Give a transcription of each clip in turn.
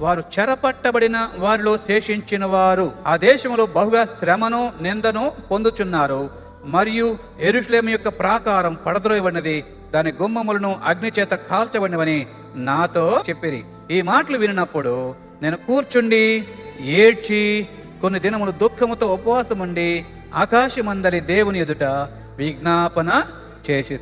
వారు చెరపట్టబడిన వారిలో శేషించిన వారు ఆ దేశంలో బహుగా శ్రమను నిందను పొందుచున్నారు. మరియు ఎరుషులేం యొక్క ప్రాకారం పడద్రోయబడినది. దాని గుమ్మములను అగ్ని చేత కాల్చబడినవని నాతో చెప్పిరి. ఈ మాటలు వినినప్పుడు నేను కూర్చుండి ఏడ్చి కొన్ని దినములు దుఃఖముతో ఉపవాసం ఉండి ఆకాశమందలి దేవుని ఎదుట విజ్ఞాపన చేసి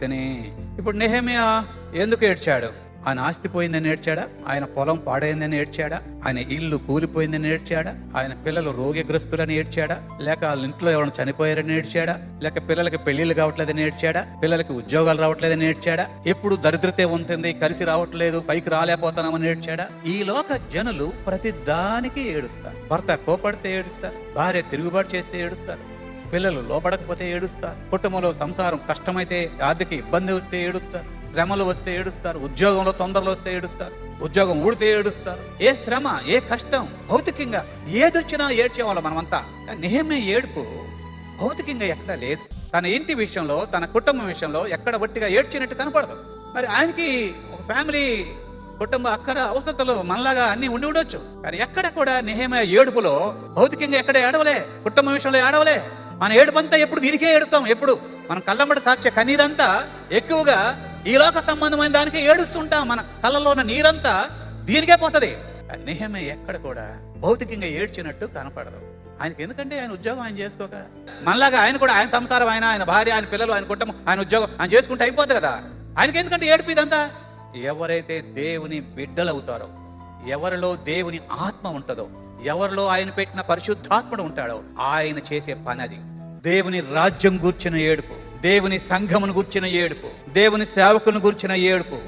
ఇప్పుడు నెహమియా ఎందుకు ఏడ్చాడు? ఆయన ఆస్తి పోయిందని ఏడ్చాడా? ఆయన పొలం పాడైందని ఏడ్చాడా? ఆయన ఇల్లు కూలిపోయిందని ఏడ్చాడా? ఆయన పిల్లలు రోగగ్రస్తులని ఏడ్చాడా? లేక వాళ్ళ ఇంట్లో ఎవరైనా చనిపోయారని ఏడ్చాడా? లేక పిల్లలకి పెళ్ళిళ్ళు కావట్లేదని ఏడ్చాడా? పిల్లలకి ఉద్యోగాలు రావట్లేదని ఏడ్చాడా? ఎప్పుడు దరిద్రతే ఉంటుంది కలిసి రావట్లేదు పైకి రాలేకపోతున్నామని ఏడ్చాడా? ఈ లోక జనులు ప్రతి దానికి ఏడుస్తారు. భర్త కోపడితే ఏడుస్తారు భార్య తిరుగుబాటు చేస్తే ఏడుస్తారు పిల్లలు లోపడకపోతే ఏడుస్తారు కుటుంబంలో సంసారం కష్టమైతే ఆర్థిక ఇబ్బంది వస్తే ఏడుస్తారు. శ్రమలు వస్తే ఏడుస్తారు ఉద్యోగంలో తొందరలు వస్తే ఏడుస్తారు ఉద్యోగం ఊడితే ఏడుస్తారు. ఏ శ్రమ ఏ కష్టం భౌతికంగా ఏదొచ్చినా ఏడ్చేవాళ్ళం మనమంతా. కానీ నిహమే ఏడుపు భౌతికంగా ఎక్కడా లేదు. తన ఇంటి విషయంలో తన కుటుంబం విషయంలో ఎక్కడ ఒట్టిగా ఏడ్చినట్టు కనపడదు. మరి ఆయనకి ఒక ఫ్యామిలీ కుటుంబ అక్కర అవసరతలు మనలాగా అన్ని ఉండి ఉండొచ్చు. కానీ ఎక్కడ కూడా నిహేమ ఏడుపులో భౌతికంగా ఎక్కడ ఏడవలే కుటుంబం విషయంలో ఏడవలే. మన ఏడుపంతా ఎప్పుడు దీనికే ఏడుతాం ఎప్పుడు. మనం కళ్ళంబడి కాచే కన్నీరంతా ఎక్కువగా ఈ లోక సంబంధమైన దానికి ఏడుస్తుంటాం మన కళ్ళలో ఉన్న నీరంతా దీనికే పోతుంది. నేహమే ఎక్కడ కూడా భౌతికంగా ఏడ్చినట్టు కనపడదు. ఆయనకి ఎందుకంటే ఆయన ఉద్యోగం ఆయన చేసుకోక. మనలాగా ఆయన కూడా ఆయన సంసారం ఆయన ఆయన భార్య ఆయన పిల్లలు ఆయన కుటుంబం ఆయన ఉద్యోగం ఆయన చేసుకుంటే అయిపోద్ది కదా. ఆయనకి ఎందుకంటే ఏడుపు ఇదంతా? ఎవరైతే దేవుని బిడ్డలవుతారో ఎవరిలో దేవుని ఆత్మ ఉంటుందో ఎవరిలో ఆయన పెట్టిన పరిశుద్ధాత్ముడు ఉంటాడో ఆయన చేసే పని అది దేవుని రాజ్యం గూర్చిన ఏడుపు. దేవుని సంఘమును గూర్చిన ఏడుపు దేవుని సేవకుని గూర్చిన ఏడుపు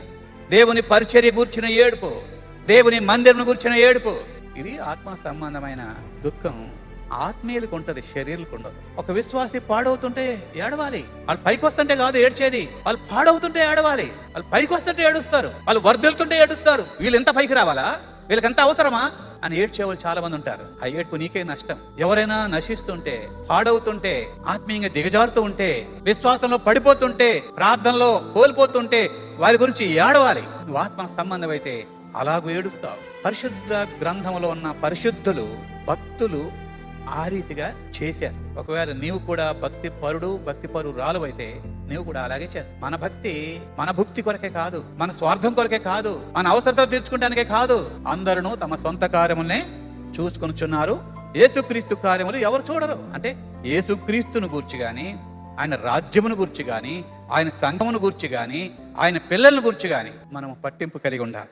దేవుని పరిచర్య గూర్చిన ఏడుపు దేవుని మందిరం గూర్చిన ఏడుపు. ఇది ఆత్మ సంబంధమైన దుఃఖం. ఆత్మీయులకు ఉంటది శరీరులకు ఉండదు. ఒక విశ్వాసి పాడవుతుంటే ఏడవాలి. వాళ్ళు పైకి వస్తుంటే కాదు ఏడ్చేది. వాళ్ళు పాడవుతుంటే ఏడవాలి. వాళ్ళు పైకి వస్తుంటే ఏడుస్తారు. వాళ్ళు వర్ధిల్తుంటే ఏడుస్తారు. వీళ్ళు ఎంత పైకి రావాలా? వీళ్ళకి ఎంత అవసరమా? అని ఏడ్చే వాళ్ళు చాలా మంది ఉంటారు. ఆ ఏడ్పు నీకే నష్టం. ఎవరైనా నశిస్తుంటే పాడవుతుంటే ఆత్మీయంగా దిగజారుతూ ఉంటే విశ్వాసంలో పడిపోతుంటే ప్రార్థనలో కోల్పోతుంటే వారి గురించి ఏడవాలి. నువ్వు ఆత్మ సంబంధం అయితే అలాగూ ఏడుస్తావు. పరిశుద్ధ గ్రంథంలో ఉన్న పరిశుద్ధులు భక్తులు ఆ రీతిగా చేశారు. ఒకవేళ నీవు కూడా భక్తి పరుడు భక్తి పరు రాలువైతే అయితే నీవు కూడా అలాగే చేస్తావు మన భక్తి మన భక్తి కొరకే కాదు మన స్వార్థం కొరకే కాదు మన అవసరతలు తీర్చుకోవడానికే కాదు. అందరూ తమ సొంత కార్యములనే చూసుకొనిచున్నారు. యేసుక్రీస్తు కార్యములు ఎవరు చూడరు. అంటే యేసుక్రీస్తును గూర్చి గాని ఆయన రాజ్యమును గూర్చి గాని ఆయన సంఘమును గూర్చి గాని ఆయన పిల్లలను గూర్చి గాని మనం పట్టింపు కలిగి ఉండాలి.